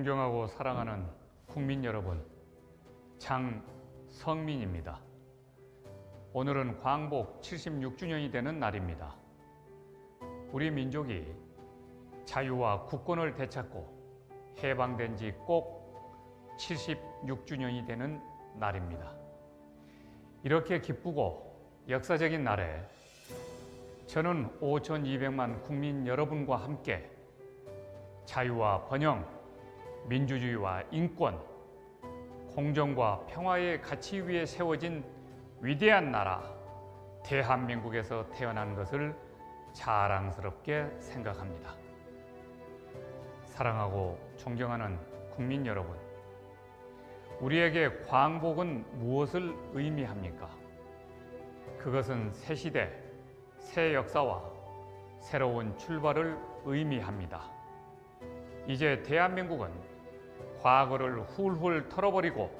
존경하고 사랑하는 국민 여러분, 장성민입니다. 오늘은 광복 76주년이 되는 날입니다. 우리 민족이 자유와 국권을 되찾고 해방된 지 꼭 76주년이 되는 날입니다. 이렇게 기쁘고 역사적인 날에 저는 5,200만 국민 여러분과 함께 자유와 번영, 민주주의와 인권, 공정과 평화의 가치 위에 세워진 위대한 나라 대한민국에서 태어난 것을 자랑스럽게 생각합니다. 사랑하고 존경하는 국민 여러분, 우리에게 광복은 무엇을 의미합니까? 그것은 새 시대, 새 역사와 새로운 출발을 의미합니다. 이제 대한민국은 과거를 훌훌 털어버리고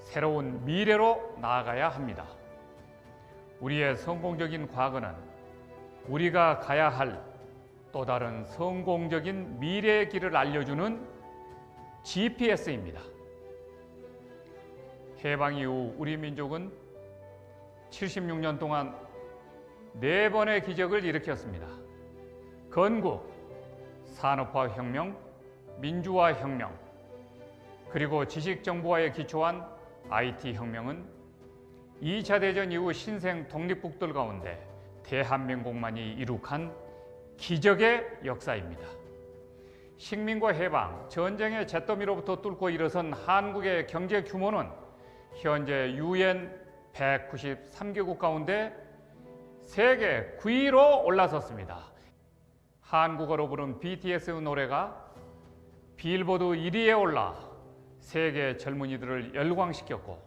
새로운 미래로 나아가야 합니다. 우리의 성공적인 과거는 우리가 가야 할 또 다른 성공적인 미래의 길을 알려주는 GPS입니다. 해방 이후 우리 민족은 76년 동안 네 번의 기적을 일으켰습니다. 건국, 산업화 혁명, 민주화 혁명, 그리고 지식 정보화에 기초한 IT 혁명은 2차 대전 이후 신생 독립국들 가운데 대한민국만이 이룩한 기적의 역사입니다. 식민과 해방, 전쟁의 잿더미로부터 뚫고 일어선 한국의 경제 규모는 현재 유엔 193개국 가운데 세계 9위로 올라섰습니다. 한국어로 부른 BTS 노래가 빌보드 1위에 올라 세계 젊은이들을 열광시켰고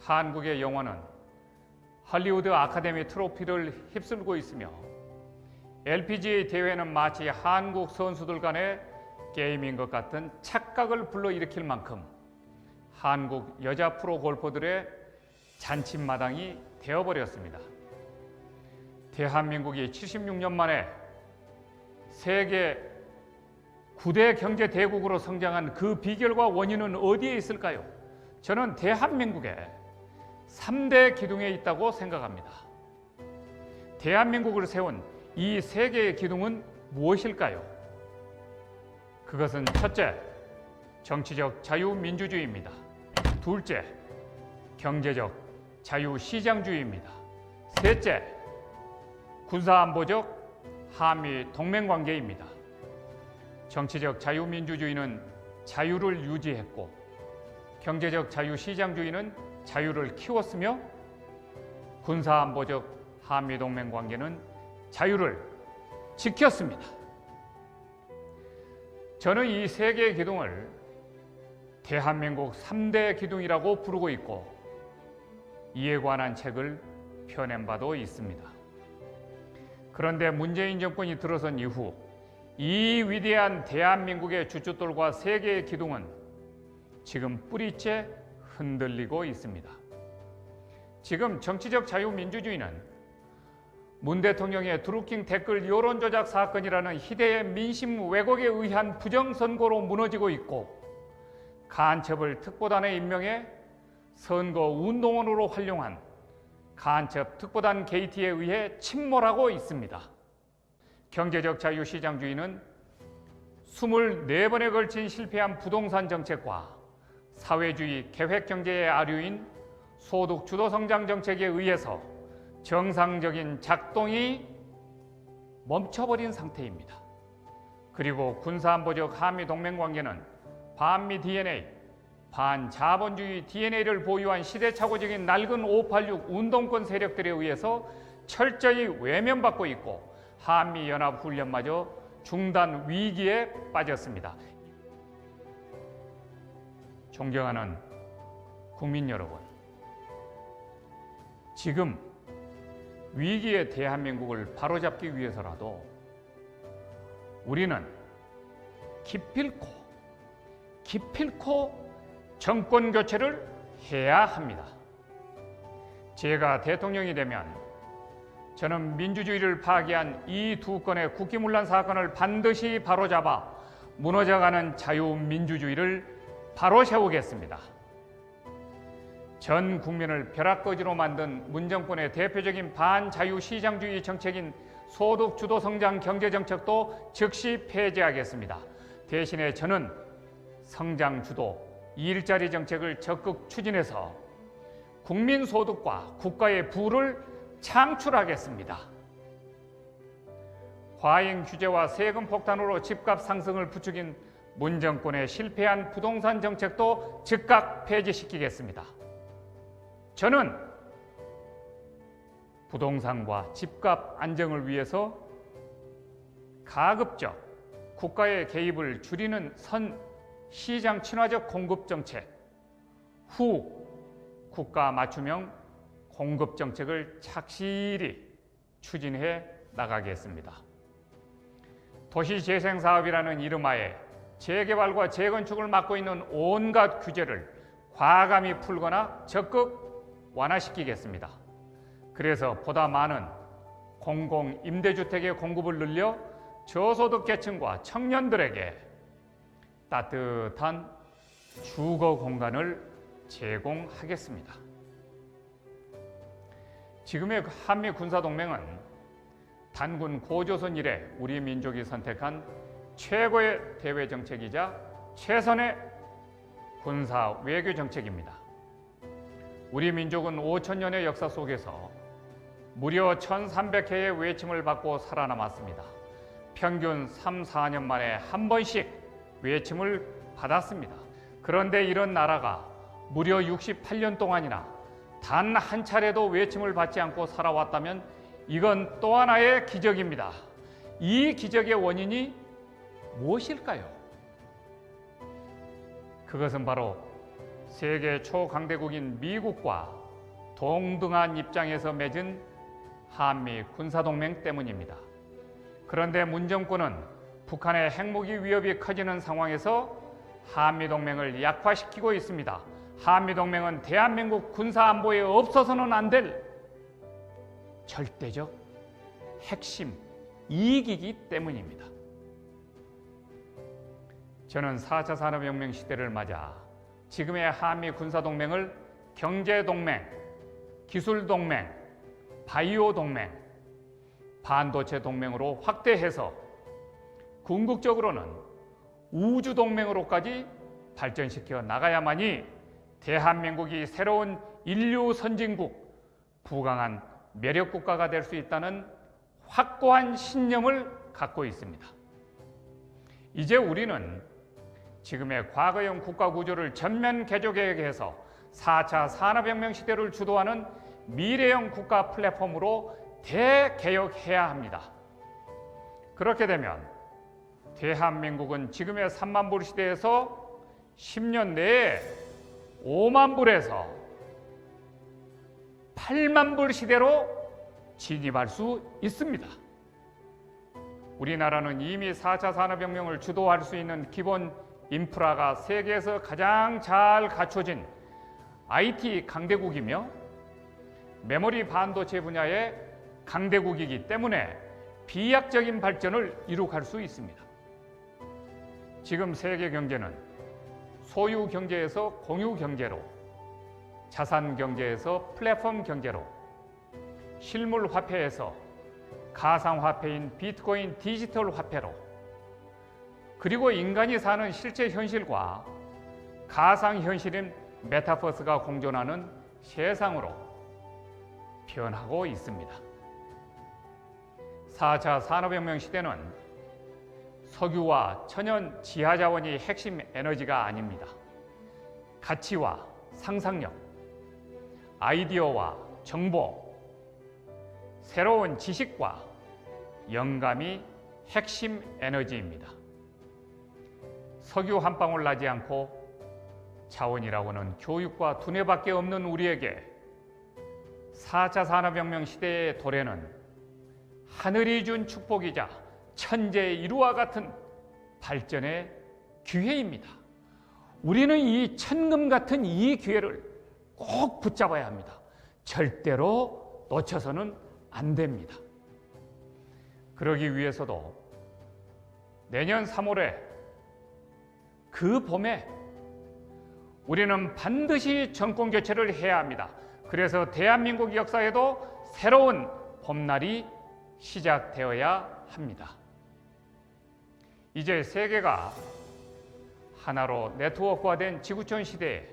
한국의 영화는 할리우드 아카데미 트로피를 휩쓸고 있으며 LPGA 대회는 마치 한국 선수들 간의 게임인 것 같은 착각을 불러일으킬 만큼 한국 여자 프로 골퍼들의 잔칫마당이 되어버렸습니다. 대한민국이 76년 만에 세계 9대 경제 대국으로 성장한 그 비결과 원인은 어디에 있을까요? 저는 대한민국의 3대 기둥에 있다고 생각합니다. 대한민국을 세운 이 세 개의 기둥은 무엇일까요? 그것은 첫째, 정치적 자유민주주의입니다. 둘째, 경제적 자유시장주의입니다. 셋째, 군사안보적 한미 동맹관계입니다. 정치적 자유민주주의는 자유를 유지했고 경제적 자유시장주의는 자유를 키웠으며 군사안보적 한미동맹 관계는 자유를 지켰습니다. 저는 이 세 개의 기둥을 대한민국 3대 기둥이라고 부르고 있고 이에 관한 책을 펴낸 바도 있습니다. 그런데 문재인 정권이 들어선 이후 이 위대한 대한민국의 주춧돌과 세계의 기둥은 지금 뿌리째 흔들리고 있습니다. 지금 정치적 자유민주주의는 문 대통령의 드루킹 댓글 여론 조작 사건이라는 희대의 민심 왜곡에 의한 부정 선거로 무너지고 있고 간첩을 특보단에 임명해 선거 운동원으로 활용한 간첩 특보단 게이트에 의해 침몰하고 있습니다. 경제적 자유시장주의는 24번에 걸친 실패한 부동산 정책과 사회주의 계획경제의 아류인 소득 주도 성장 정책에 의해서 정상적인 작동이 멈춰버린 상태입니다. 그리고 군사안보적 한미 동맹 관계는 반미 DNA, 반자본주의 DNA를 보유한 시대착오적인 낡은 586 운동권 세력들에 의해서 철저히 외면받고 있고 한미 연합 훈련마저 중단 위기에 빠졌습니다. 존경하는 국민 여러분, 지금 위기의 대한민국을 바로잡기 위해서라도 우리는 기필코 기필코 정권 교체를 해야 합니다. 제가 대통령이 되면 저는 민주주의를 파괴한 이 두 건의 국기문란 사건을 반드시 바로잡아 무너져가는 자유민주주의를 바로 세우겠습니다. 전 국민을 벼락거지로 만든 문정권의 대표적인 반자유시장주의 정책인 소득주도 성장 경제정책도 즉시 폐지하겠습니다. 대신에 저는 성장주도 일자리 정책을 적극 추진해서 국민 소득과 국가의 부를 창출하겠습니다. 과잉 규제와 세금 폭탄으로 집값 상승을 부추긴 문 정권의 실패한 부동산 정책도 즉각 폐지시키겠습니다. 저는 부동산과 집값 안정을 위해서 가급적 국가의 개입을 줄이는 선 시장 친화적 공급 정책 후 국가 맞춤형 공급 정책을 착실히 추진해 나가겠습니다. 도시재생 사업이라는 이름하에 재개발과 재건축을 맡고 있는 온갖 규제를 과감히 풀거나 적극 완화시키겠습니다. 그래서 보다 많은 공공 임대주택의 공급을 늘려 저소득 계층과 청년들에게 따뜻한 주거 공간을 제공하겠습니다. 지금의 한미 군사 동맹은 단군 고조선 이래 우리 민족이 선택한 최고의 대외 정책이자 최선의 군사 외교 정책입니다. 우리 민족은 5천 년의 역사 속에서 무려 1,300회의 외침을 받고 살아남았습니다. 평균 3, 4년 만에 한 번씩 외침을 받았습니다. 그런데 이런 나라가 무려 68년 동안이나 단 한 차례도 외침을 받지 않고 살아왔다면 이건 또 하나의 기적입니다. 이 기적의 원인이 무엇일까요? 그것은 바로 세계 초강대국인 미국과 동등한 입장에서 맺은 한미 군사동맹 때문입니다. 그런데 문 정권은 북한의 핵무기 위협이 커지는 상황에서 한미동맹을 약화시키고 있습니다. 한미동맹은 대한민국 군사안보에 없어서는 안 될 절대적 핵심 이익이기 때문입니다. 저는 4차 산업혁명 시대를 맞아 지금의 한미 군사동맹을 경제동맹, 기술동맹, 바이오동맹, 반도체 동맹으로 확대해서 궁극적으로는 우주동맹으로까지 발전시켜 나가야만이 대한민국이 새로운 인류 선진국, 부강한 매력 국가가 될 수 있다는 확고한 신념을 갖고 있습니다. 이제 우리는 지금의 과거형 국가 구조를 전면 개조개혁해서 4차 산업혁명 시대를 주도하는 미래형 국가 플랫폼으로 대개혁해야 합니다. 그렇게 되면 대한민국은 지금의 3만 불 시대에서 10년 내에 5만 불에서 8만 불 시대로 진입할 수 있습니다. 우리나라는 이미 4차 산업혁명을 주도할 수 있는 기본 인프라가 세계에서 가장 잘 갖춰진 IT 강대국이며 메모리 반도체 분야의 강대국이기 때문에 비약적인 발전을 이룩할 수 있습니다. 지금 세계 경제는 소유 경제에서 공유 경제로, 자산 경제에서 플랫폼 경제로, 실물 화폐에서 가상 화폐인 비트코인 디지털 화폐로, 그리고 인간이 사는 실제 현실과 가상 현실인 메타버스가 공존하는 세상으로 변하고 있습니다. 4차 산업혁명 시대는 석유와 천연 지하자원이 핵심 에너지가 아닙니다. 가치와 상상력, 아이디어와 정보, 새로운 지식과 영감이 핵심 에너지입니다. 석유 한 방울 나지 않고 자원이라고는 교육과 두뇌밖에 없는 우리에게 4차 산업혁명 시대의 도래는 하늘이 준 축복이자 천재의 이루와 같은 발전의 기회입니다. 우리는 이 천금 같은 이 기회를 꼭 붙잡아야 합니다. 절대로 놓쳐서는 안 됩니다. 그러기 위해서도 내년 3월에 그 봄에 우리는 반드시 정권 교체를 해야 합니다. 그래서 대한민국 역사에도 새로운 봄날이 시작되어야 합니다. 이제 세계가 하나로 네트워크화된 지구촌 시대에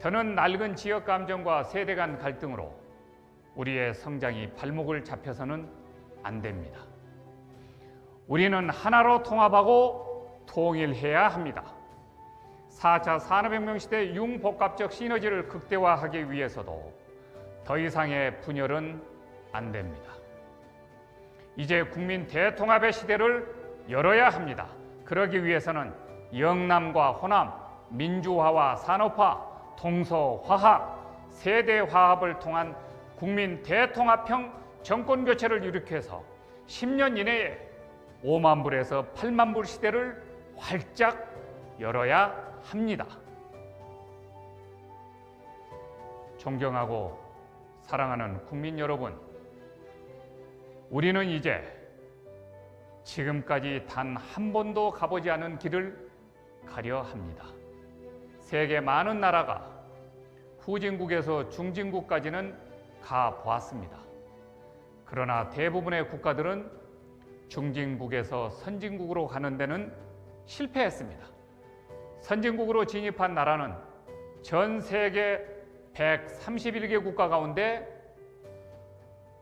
더는 낡은 지역 감정과 세대 간 갈등으로 우리의 성장이 발목을 잡혀서는 안 됩니다. 우리는 하나로 통합하고 통일해야 합니다. 4차 산업혁명 시대 융복합적 시너지를 극대화하기 위해서도 더 이상의 분열은 안 됩니다. 이제 국민 대통합의 시대를 열어야 합니다. 그러기 위해서는 영남과 호남, 민주화와 산업화, 동서화합, 세대화합을 통한 국민 대통합형 정권 교체를 일으켜서 10년 이내에 5만 불에서 8만 불 시대를 활짝 열어야 합니다. 존경하고 사랑하는 국민 여러분, 우리는 이제 지금까지 단 한 번도 가보지 않은 길을 가려 합니다. 세계 많은 나라가 후진국에서 중진국까지는 가 보았습니다. 그러나 대부분의 국가들은 중진국에서 선진국으로 가는 데는 실패했습니다. 선진국으로 진입한 나라는 전 세계 131개 국가 가운데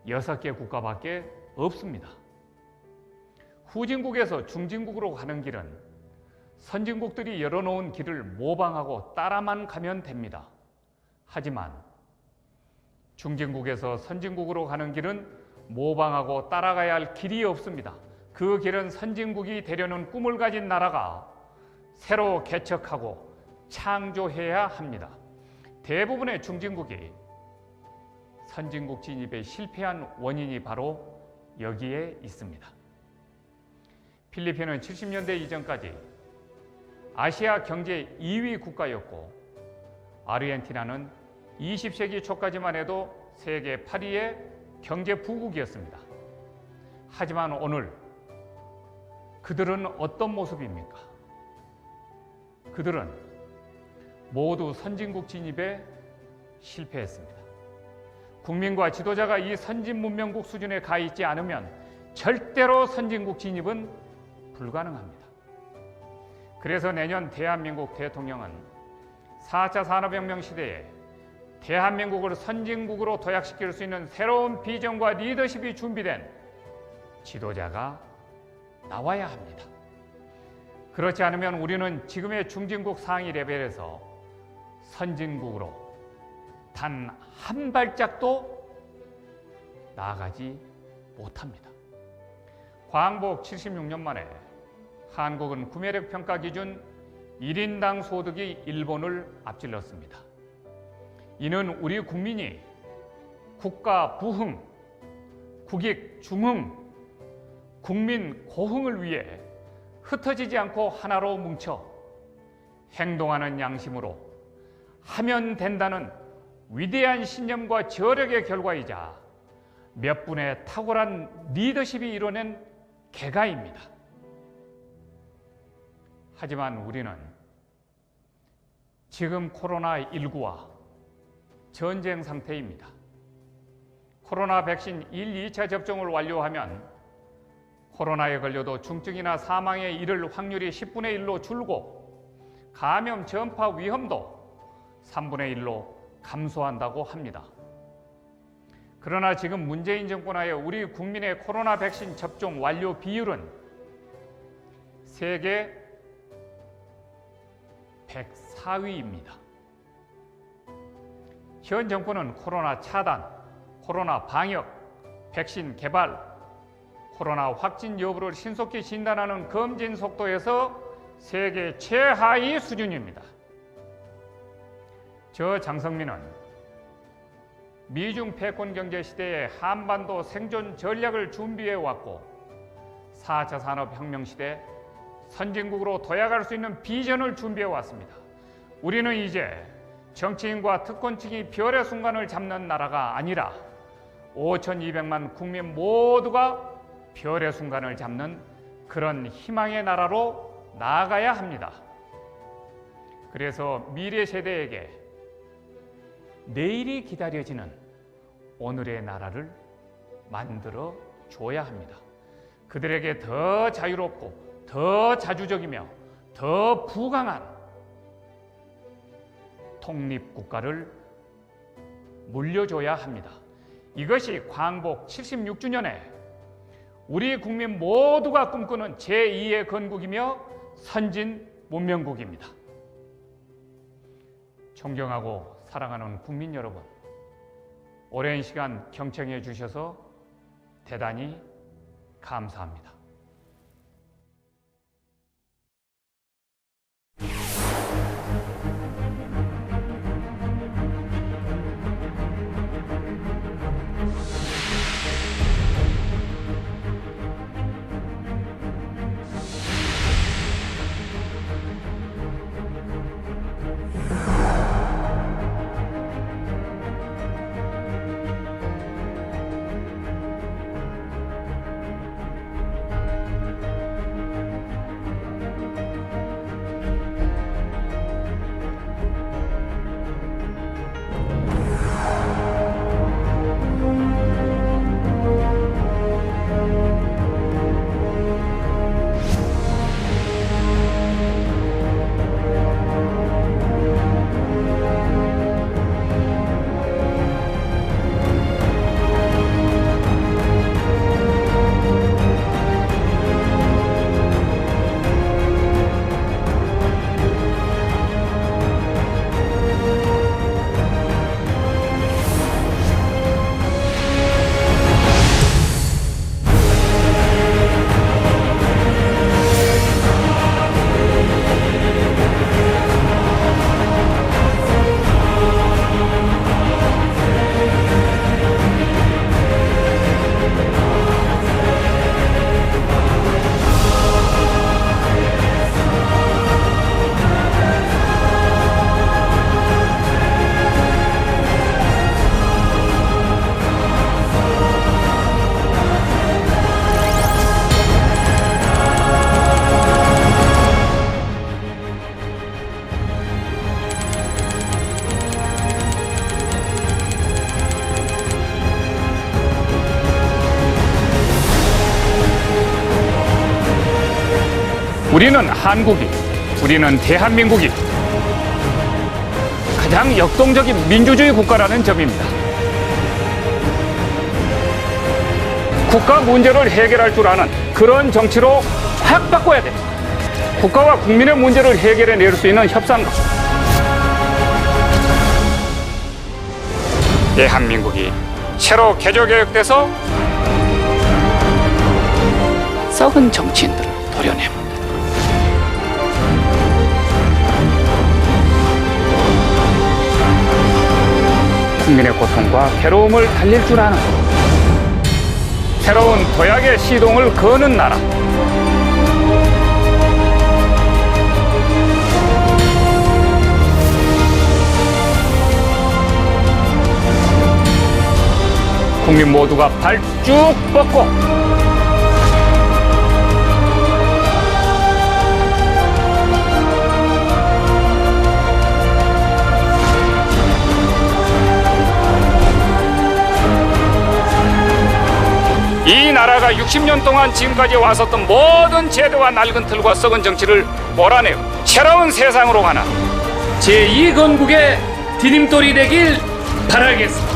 6개 국가밖에 없습니다. 후진국에서 중진국으로 가는 길은 선진국들이 열어놓은 길을 모방하고 따라만 가면 됩니다. 하지만 중진국에서 선진국으로 가는 길은 모방하고 따라가야 할 길이 없습니다. 그 길은 선진국이 되려는 꿈을 가진 나라가 새로 개척하고 창조해야 합니다. 대부분의 중진국이 선진국 진입에 실패한 원인이 바로 여기에 있습니다. 필리핀은 70년대 이전까지 아시아 경제 2위 국가였고 아르헨티나는 20세기 초까지만 해도 세계 8위의 경제 부국이었습니다. 하지만 오늘 그들은 어떤 모습입니까? 그들은 모두 선진국 진입에 실패했습니다. 국민과 지도자가 이 선진 문명국 수준에 가 있지 않으면 절대로 선진국 진입은 불가능합니다. 그래서 내년 대한민국 대통령은 4차 산업혁명 시대에 대한민국을 선진국으로 도약시킬 수 있는 새로운 비전과 리더십이 준비된 지도자가 나와야 합니다. 그렇지 않으면 우리는 지금의 중진국 상위 레벨에서 선진국으로 단 한 발짝도 나아가지 못합니다. 광복 76년 만에 한국은 구매력 평가 기준 1인당 소득이 일본을 앞질렀습니다. 이는 우리 국민이 국가 부흥, 국익 중흥, 국민 고흥을 위해 흩어지지 않고 하나로 뭉쳐 행동하는 양심으로 하면 된다는 위대한 신념과 저력의 결과이자 몇 분의 탁월한 리더십이 이뤄낸 개가입니다. 하지만 우리는 지금 코로나19와 전쟁 상태입니다. 코로나 백신 1, 2차 접종을 완료하면 코로나에 걸려도 중증이나 사망에 이를 확률이 10분의 1로 줄고 감염 전파 위험도 3분의 1로 감소한다고 합니다. 그러나 지금 문재인 정권하에 우리 국민의 코로나 백신 접종 완료 비율은 세계 104위입니다. 현 정권은 코로나 차단, 코로나 방역, 백신 개발, 코로나 확진 여부를 신속히 진단하는 검진 속도에서 세계 최하위 수준입니다. 저 장성민은 미중 패권 경제 시대에 한반도 생존 전략을 준비해 왔고 4차 산업 혁명 시대 선진국으로 도약할 수 있는 비전을 준비해 왔습니다. 우리는 이제 정치인과 특권층이 별의 순간을 잡는 나라가 아니라 5,200만 국민 모두가 별의 순간을 잡는 그런 희망의 나라로 나아가야 합니다. 그래서 미래 세대에게 내일이 기다려지는 오늘의 나라를 만들어 줘야 합니다. 그들에게 더 자유롭고 더 자주적이며 더 부강한 독립국가를 물려줘야 합니다. 이것이 광복 76주년에 우리 국민 모두가 꿈꾸는 제2의 건국이며 선진 문명국입니다. 존경하고 사랑하는 국민 여러분, 오랜 시간 경청해 주셔서 대단히 감사합니다. 우리는 한국이, 우리는 대한민국이 가장 역동적인 민주주의 국가라는 점입니다. 국가 문제를 해결할 줄 아는 그런 정치로 확 바꿔야 됩니다. 국가와 국민의 문제를 해결해 낼 수 있는 협상과 대한민국이 새로 개조개혁돼서 썩은 정치인들을 도려냅니다. 국민의 고통과 괴로움을 달릴 줄 아는 새로운 도약의 시동을 거는 나라. 국민 모두가 발 쭉 뻗고 이 나라가 60년 동안 지금까지 왔었던 모든 제도와 낡은 틀과 썩은 정치를 몰아내고 새로운 세상으로 가는 제2건국의 디딤돌이 되길 바라겠습니다.